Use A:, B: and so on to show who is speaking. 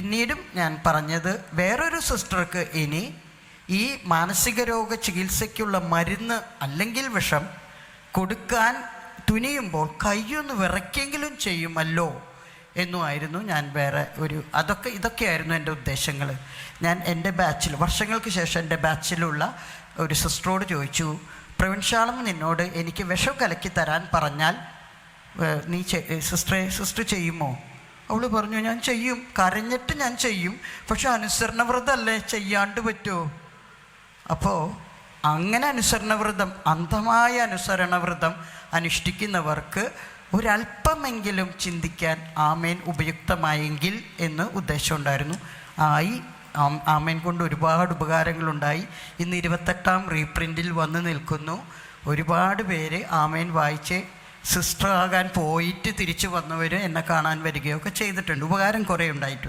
A: പിന്നീടും ഞാൻ പറഞ്ഞത് വേറൊരു സിസ്റ്റർക്ക് ഇനി ഈ മാനസിക രോഗ ചികിത്സയ്ക്കുള്ള മരുന്ന് അല്ലെങ്കിൽ വിഷം കൊടുക്കാൻ തുനിയുമ്പോൾ കയ്യൊന്ന് വിറയ്ക്കെങ്കിലും ചെയ്യുമല്ലോ എന്നുമായിരുന്നു ഞാൻ വേറെ ഒരു അതൊക്കെ ഇതൊക്കെയായിരുന്നു എന്റെ ഉദ്ദേശങ്ങൾ. ഞാൻ എന്റെ ബാച്ചിൽ വർഷങ്ങൾക്ക് ശേഷം എന്റെ ബാച്ചിലുള്ള ഒരു സിസ്റ്ററോട് ചോദിച്ചു പ്രവിൻഷാളം നിന്നോട് എനിക്ക് വിഷം കലക്കി തരാൻ പറഞ്ഞാൽ നീ സിസ്റ്ററെ സിസ്റ്റർ ചെയ്യുമോ? അവൾ പറഞ്ഞു ഞാൻ ചെയ്യും. കരഞ്ഞിട്ട് ഞാൻ ചെയ്യും. പക്ഷെ അനുസരണവ്രതമല്ലേ ചെയ്യാണ്ട് പറ്റുമോ അപ്പോൾ അങ്ങനെ അനുസരണവ്രതം അന്ധമായ അനുസരണവ്രതം അനുഷ്ഠിക്കുന്നവർക്ക് ഒരല്പമെങ്കിലും ചിന്തിക്കാൻ ആമേൻ ഉപയുക്തമായെങ്കിൽ എന്ന് ഉദ്ദേശമുണ്ടായിരുന്നു ആയി ആമേൻ കൊണ്ട് ഒരുപാട് ഉപകാരങ്ങളുണ്ടായി. ഇന്ന് ഇരുപത്തെട്ടാം റീപ്രിന്റിൽ വന്ന് നിൽക്കുന്നു. ഒരുപാട് പേര് ആമേൻ വായിച്ച് സിസ്റ്റർ ആകാൻ പോയിട്ട് തിരിച്ചു വന്നവർ എന്നെ കാണാൻ വരികയൊക്കെ ചെയ്തിട്ടുണ്ട്. ഉപകാരം കുറേ ഉണ്ടായിട്ടുണ്ട്.